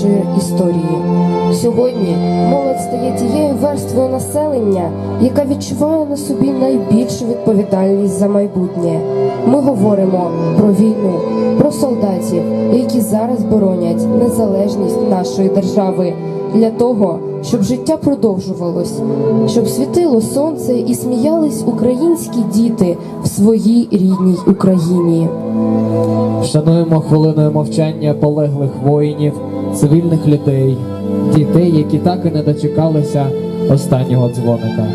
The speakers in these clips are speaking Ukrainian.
нашої історії. Сьогодні молодь стає тією верствою населення, яка відчуває на собі найбільшу відповідальність за майбутнє. Ми говоримо про війну, про солдатів, які зараз боронять незалежність нашої держави для того, щоб життя продовжувалось, щоб світило сонце і сміялись українські діти в своїй рідній Україні. Шануємо хвилиною мовчання полеглих воїнів, цивільних людей, дітей, які так і не дочекалися останнього дзвоника.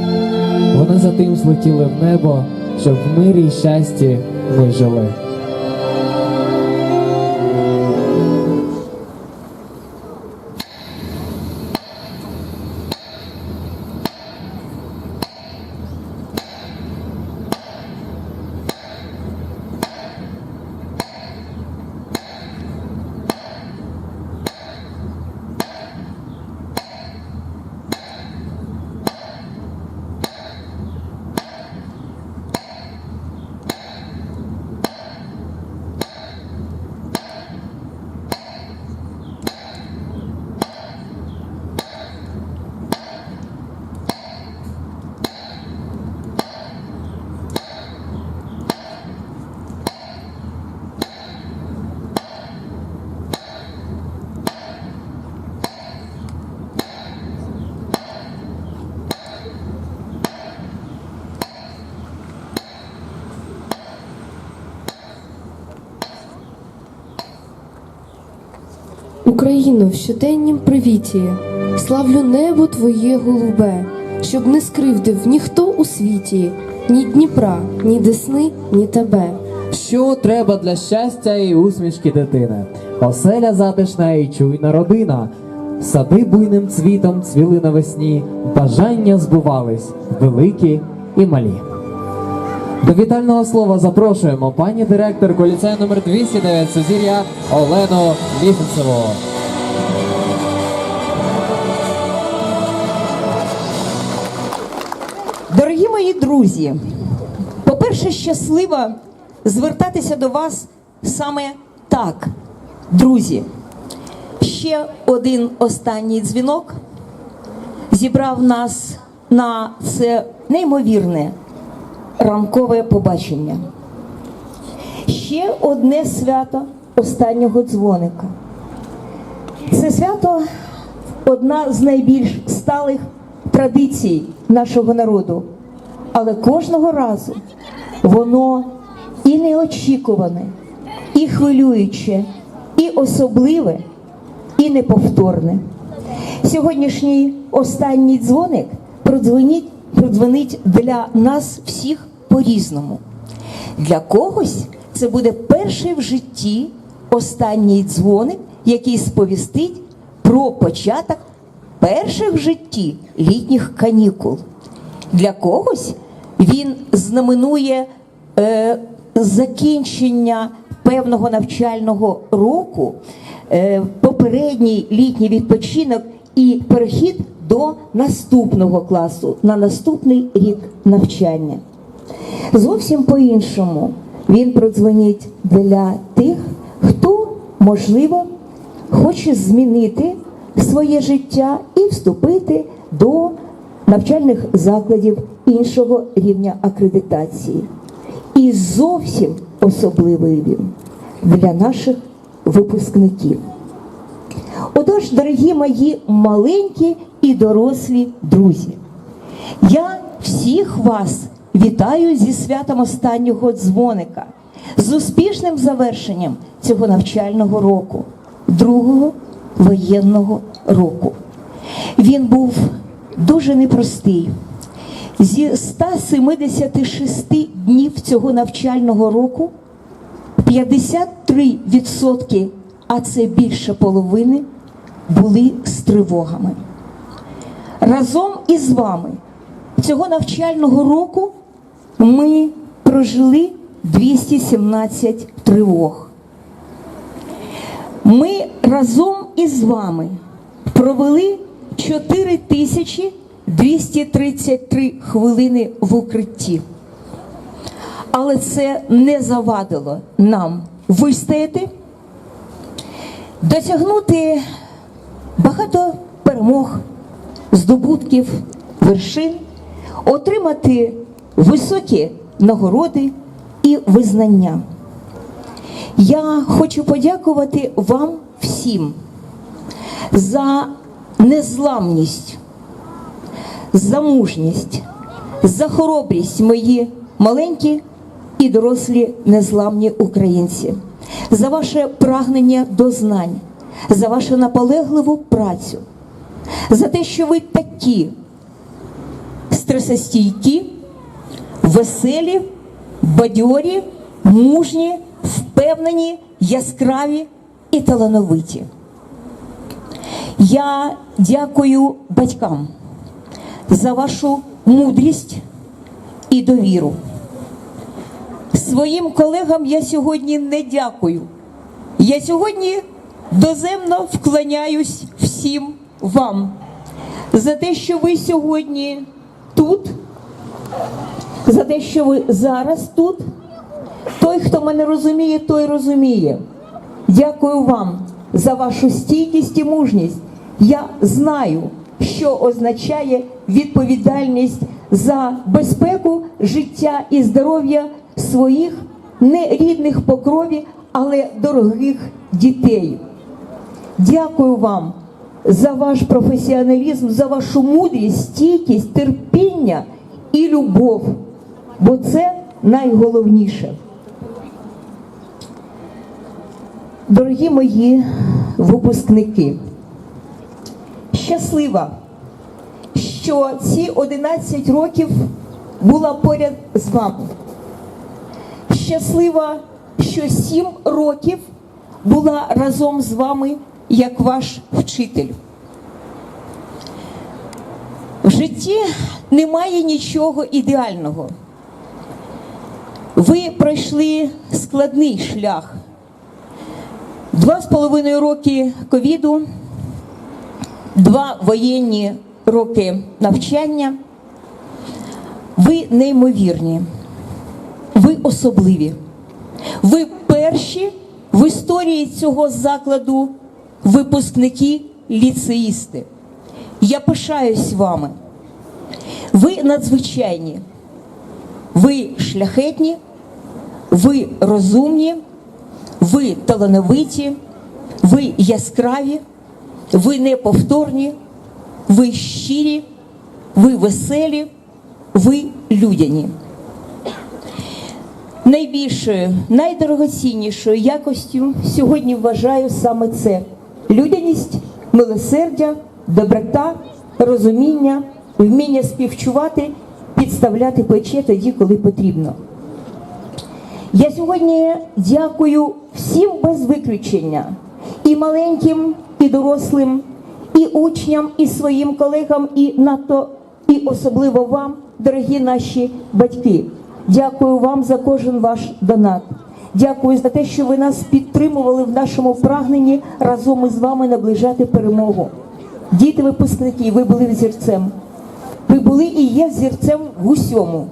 Вони затим злетіли в небо, щоб в мирі й щасті ми жили. Україно, в щоденнім привіті, славлю небо твоє голубе, щоб не скривдив ніхто у світі, ні Дніпра, ні Десни, ні тебе. Що треба для щастя і усмішки дитини? Оселя затишна і чуйна родина. Сади буйним цвітом цвіли навесні, бажання збувались, великі і малі. До вітального слова запрошуємо пані директорку ліцею номер 209 Сузір'я Олену Ліфенцеву. Дорогі мої друзі, по-перше, щаслива звертатися до вас саме так, друзі. Ще один останній дзвінок зібрав нас на це неймовірне ранкове побачення. Ще одне свято останнього дзвоника. Це свято одна з найбільш сталих традицій нашого народу. Але кожного разу воно і неочікуване, і хвилююче, і особливе, і неповторне. Сьогоднішній останній дзвоник продзвонить, продзвонить для нас всіх по-різному. Для когось це буде перший в житті останній дзвоник, який сповістить про початок перших в житті літніх канікул. Для когось він знаменує е, закінчення певного навчального року, е, попередній літній відпочинок і перехід до наступного класу на наступний рік навчання. Зовсім по-іншому він продзвонить для тих, хто, можливо, хоче змінити своє життя вступити до навчальних закладів іншого рівня акредитації. І зовсім особливий він для наших випускників. Отож, дорогі мої маленькі і дорослі друзі, я всіх вас вітаю зі святом останнього дзвоника, з успішним завершенням цього навчального року, другого воєнного року. Він був дуже непростий. Зі 176 днів цього навчального року 53%, а це більше половини, були з тривогами. Разом із вами цього навчального року ми прожили 217 тривог. Ми разом із вами провели 4233 хвилини в укритті. Але це не завадило нам вистояти, досягнути багато перемог, здобутків, вершин, отримати високі нагороди і визнання. Я хочу подякувати вам всім за незламність, за мужність, за хоробрість мої маленькі і дорослі незламні українці, за ваше прагнення до знань, за вашу наполегливу працю, за те, що ви такі стресостійкі, веселі, бадьорі, мужні, впевнені, яскраві і талановиті. Я дякую батькам за вашу мудрість і довіру. Своїм колегам я сьогодні не дякую. Я сьогодні доземно вклоняюсь всім вам за те, що ви сьогодні тут, за те, що ви зараз тут. Той, хто мене розуміє, той розуміє. Дякую вам за вашу стійкість і мужність. Я знаю, що означає відповідальність за безпеку, життя і здоров'я своїх не рідних по крові, але дорогих дітей. Дякую вам за ваш професіоналізм, за вашу мудрість, стійкість, терпіння і любов, бо це найголовніше. Дорогі мої випускники, щаслива, що ці 11 років була поряд з вами. Щаслива, що 7 років була разом з вами як ваш вчитель. В житті немає нічого ідеального. Ви пройшли складний шлях. Два з половиною роки ковіду, два воєнні роки навчання. Ви неймовірні, ви особливі. Ви перші в історії цього закладу випускники ліцеїсти. Я пишаюсь вами. Ви надзвичайні, ви шляхетні, ви розумні. Ви талановиті, ви яскраві, ви неповторні, ви щирі, ви веселі, ви людяні. Найбільшою, найдорогоціннішою якостю сьогодні вважаю саме це: людяність, милосердя, доброта, розуміння, вміння співчувати, підставляти плече тоді, коли потрібно. Я сьогодні дякую всім без виключення, і маленьким, і дорослим, і учням, і своїм колегам, і надто, і особливо вам, дорогі наші батьки. Дякую вам за кожен ваш донат. Дякую за те, що ви нас підтримували в нашому прагненні разом із вами наближати перемогу. Діти випускники, ви були взірцем. Ви були і є взірцем в усьому,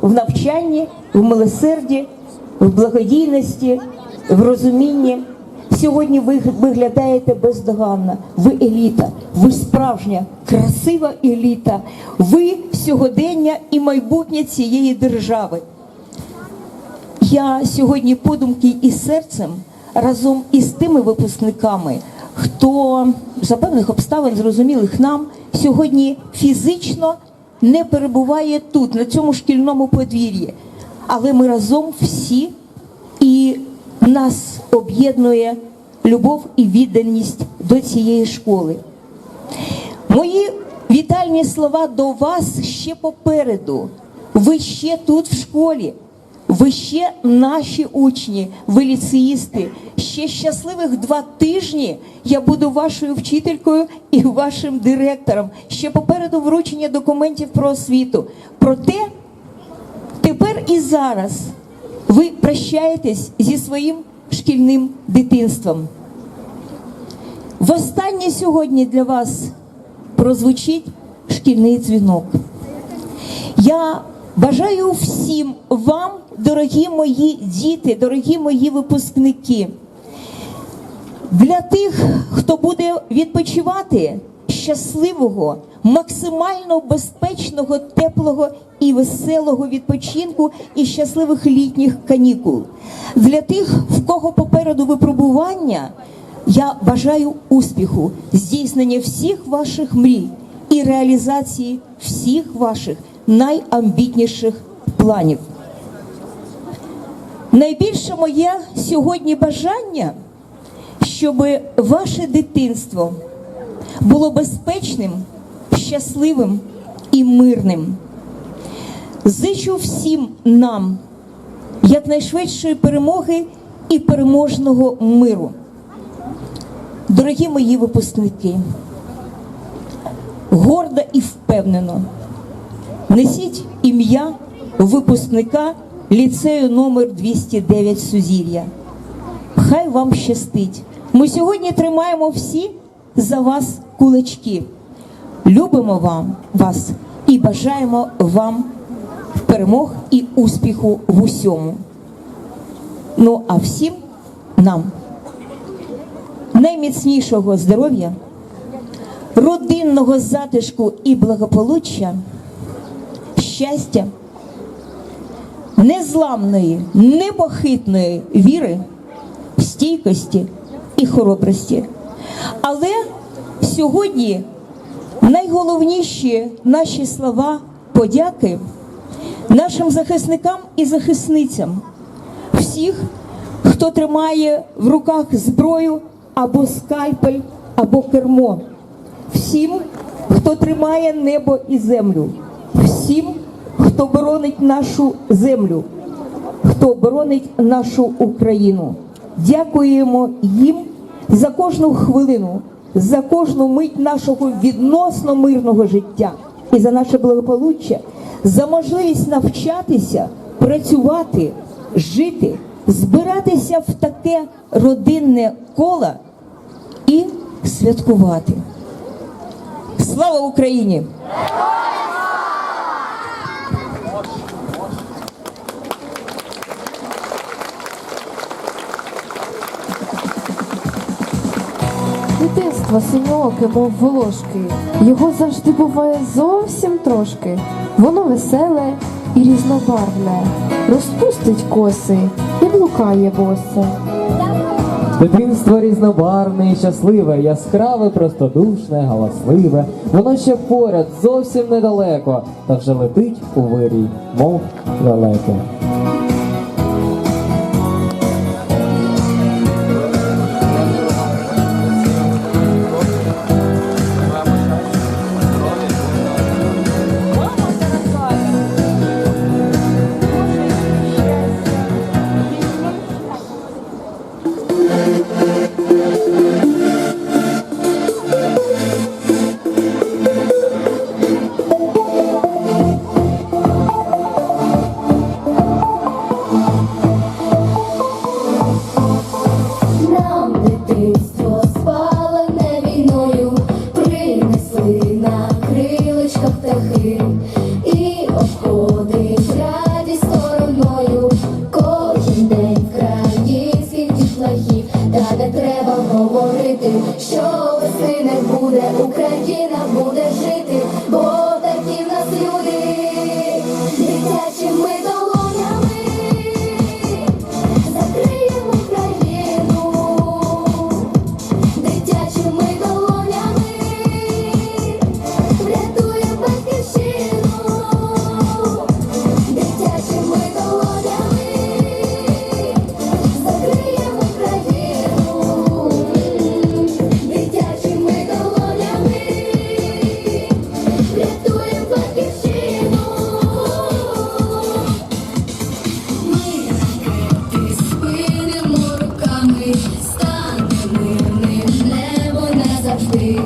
в навчанні, в милосерді, в благодійності, в розумінні. Сьогодні ви виглядаєте бездоганно. Ви еліта, ви справжня, красива еліта. Ви сьогодення і майбутнє цієї держави. Я сьогодні подумки і серцем разом із тими випускниками, хто за певних обставин зрозумілих нам сьогодні фізично не перебуває тут, на цьому шкільному подвір'ї. Але ми разом всі і нас об'єднує любов і відданість до цієї школи. Мої вітальні слова до вас ще попереду. Ви ще тут в школі. Ви ще наші учні, ви ліцеїсти. Ще щасливих два тижні я буду вашою вчителькою і вашим директором. Ще попереду вручення документів про освіту. Проте тепер і зараз ви прощаєтесь зі своїм шкільним дитинством. Востаннє сьогодні для вас прозвучить шкільний дзвінок. Я бажаю всім вам, дорогі мої діти, дорогі мої випускники, для тих, хто буде відпочивати. Щасливого, максимально безпечного, теплого і веселого відпочинку і щасливих літніх канікул. Для тих, в кого попереду випробування, я бажаю успіху, здійснення всіх ваших мрій і реалізації всіх ваших найамбітніших планів. Найбільше моє сьогодні бажання, щоб ваше дитинство було безпечним, щасливим і мирним. Зичу всім нам якнайшвидшої перемоги і переможного миру. Дорогі мої випускники, гордо і впевнено несіть ім'я випускника ліцею номер 209 Сузір'я. Хай вам щастить. Ми сьогодні тримаємо всі за вас кулачки. Любимо вам вас і бажаємо вам перемог і успіху в усьому. Ну а всім нам найміцнішого здоров'я, родинного затишку і благополуччя, щастя, незламної, непохитної віри, стійкості і хоробрості. Але сьогодні найголовніші наші слова подяки нашим захисникам і захисницям, всіх, хто тримає в руках зброю або скальпель, або кермо, всім, хто тримає небо і землю, всім, хто боронить нашу землю, хто боронить нашу Україну. Дякуємо їм за кожну хвилину, за кожну мить нашого відносно мирного життя і за наше благополуччя, за можливість навчатися, працювати, жити, збиратися в таке родинне коло і святкувати. Слава Україні! Синьооке, мов волошки, його завжди буває зовсім трошки. Воно веселе і різнобарвне, розпустить коси і блукає босе. Дитинство різнобарвне і щасливе, яскраве, простодушне, галасливе. Воно ще поряд, зовсім недалеко, та вже летить у вирій, мов далеке. Небо назавжди,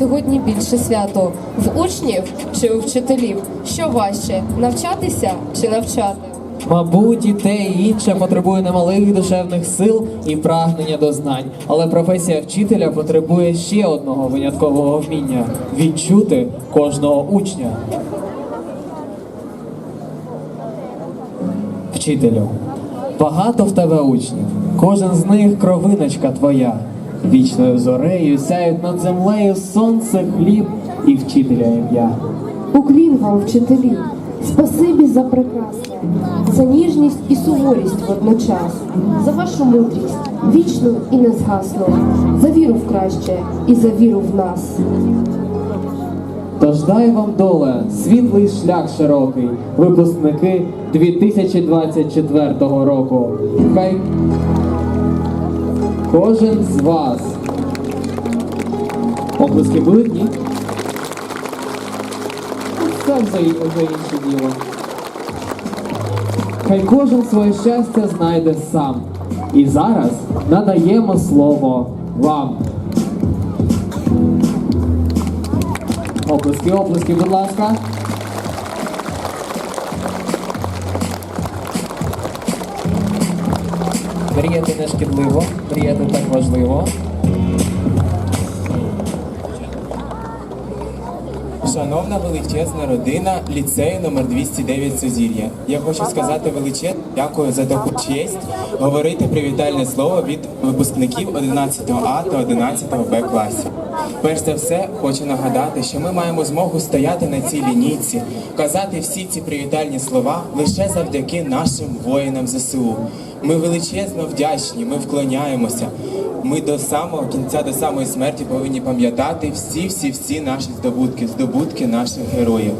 сьогодні більше свято в учнів чи у вчителів? Що важче навчатися чи навчати? Мабуть, і те, і інше потребує немалих душевних сил і прагнення до знань. Але професія вчителя потребує ще одного виняткового вміння відчути кожного учня. Вчителю, багато в тебе учнів, кожен з них кровиночка твоя. Вічною зорею сяють над землею сонце, хліб і вчителя ім'я. Уклін вам, вчителі, спасибі за прекрасне, за ніжність і суворість водночас, за вашу мудрість, вічну і незгасну, за віру в краще і за віру в нас. Тож дай вам доле, світлий шлях широкий, випускники 2024 року. Хай кожен з вас. Оплески будуть, ні? Це вже, вже інше діло. Хай кожен своє щастя знайде сам. І зараз надаємо слово вам. Оплески, оплески, будь ласка. Мріяти не шкідливо, мріяти так важливо. Шановна величезна родина ліцею номер 209 Сузір'я. Я хочу сказати величезне дякую за таку честь говорити привітальне слово від випускників 11 А та 11 Б класів. Перш за все, хочу нагадати, що ми маємо змогу стояти на цій лінійці, казати всі ці привітальні слова лише завдяки нашим воїнам ЗСУ. Ми величезно вдячні, ми вклоняємося. Ми до самого кінця, до самої смерті повинні пам'ятати всі, всі, всі наші здобутки, здобутки наших героїв.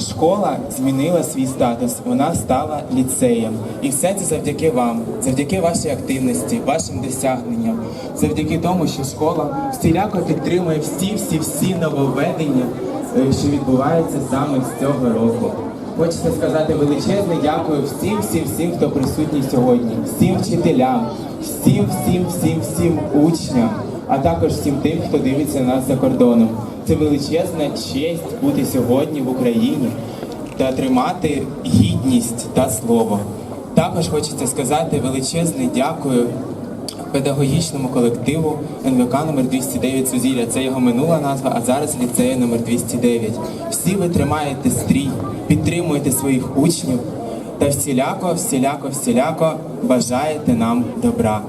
Школа змінила свій статус, вона стала ліцеєм. І все це завдяки вам, завдяки вашій активності, вашим досягненням, завдяки тому, що школа всіляко підтримує всі, всі, всі нововведення, е, що відбуваються саме з цього року. Хочеться сказати величезне дякую всім, всім, всім, хто присутній сьогодні, всім вчителям, всім, всім, всім, всім учням, а також всім тим, хто дивиться нас за кордоном. Це величезна честь бути сьогодні в Україні та тримати гідність та слово. Також хочеться сказати величезне дякую педагогічному колективу НВК номер 209 Сузілля. Це його минула назва, а зараз ліцею номер 209. Всі ви тримаєте стрій, підтримуєте своїх учнів та всіляко, всіляко, всіляко бажаєте нам добра.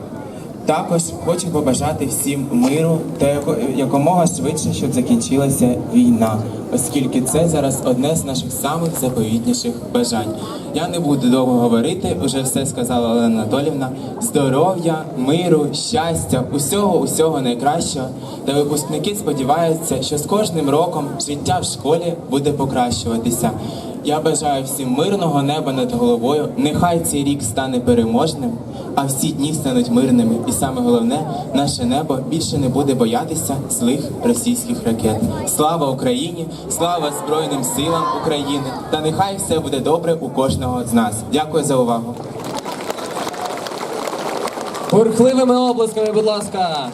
Також хочу побажати всім миру та якомога швидше, щоб закінчилася війна, оскільки це зараз одне з наших самих заповітніших бажань. Я не буду довго говорити, вже все сказала Олена Анатолівна. Здоров'я, миру, щастя, усього, усього найкращого. Та випускники сподіваються, що з кожним роком життя в школі буде покращуватися. Я бажаю всім мирного неба над головою. Нехай цей рік стане переможним, а всі дні стануть мирними. І саме головне, наше небо більше не буде боятися злих російських ракет. Слава Україні! Слава Збройним силам України! Та нехай все буде добре у кожного з нас. Дякую за увагу. Бурхливими оплесками, будь ласка.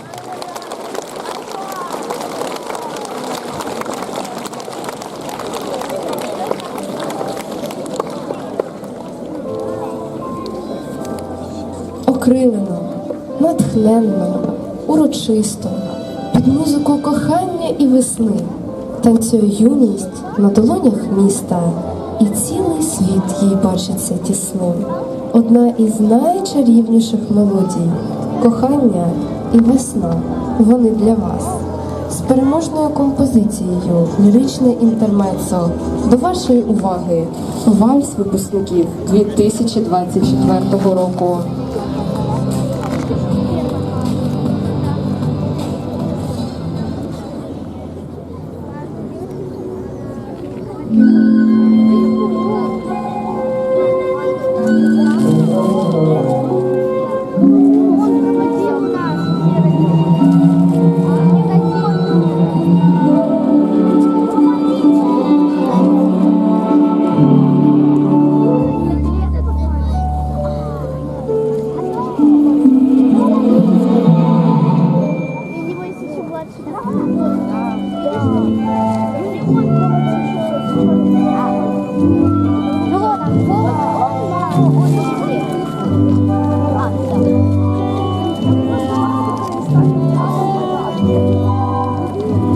Окрилено, натхненно, урочисто, під музику кохання і весни танцює юність на долонях міста, і цілий світ їй бачиться тісним. Одна із найчарівніших мелодій кохання і весна. Вони для вас. З переможною композицією ліричне інтермецо до вашої уваги вальс випускників 2024 року.